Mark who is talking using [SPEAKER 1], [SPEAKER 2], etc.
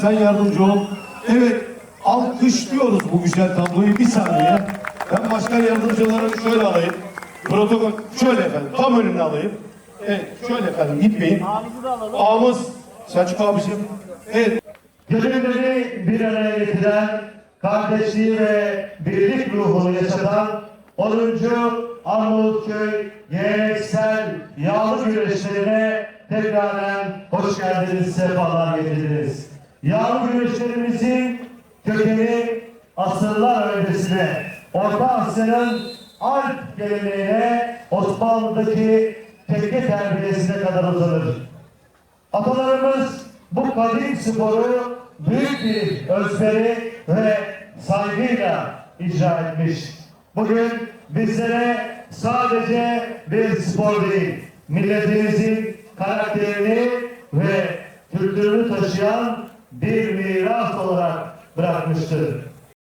[SPEAKER 1] sen yardımcı ol. Evet, alkışlıyoruz bu güzel tabloyu bir saniye. Ben başkan yardımcılarını şöyle alayım. Protokol şöyle efendim, tam önüne alayım. Evet, şöyle efendim gitmeyin. Ağımız Selçuk abicim. Evet,
[SPEAKER 2] Gönülleri bir araya getiren, kardeşliği ve birlik ruhunu yaşatan 10. Arnavutköy geleneksel yağlı güreşlerine tekraren hoş geldiniz, sefalar getirdiniz. Yağlı güreşlerimizin kökeni asırlar öncesine, Orta Asya'nın Alp geleneğine, Osmanlı'daki tekke terbiyesine kadar uzanır. Atalarımız bu kadim sporu büyük bir özveri ve saygıyla icra etmiş. Bugün bizlere sadece bir spor değil, milletimizin karakterini ve kültürünü taşıyan bir miras olarak bırakmıştır.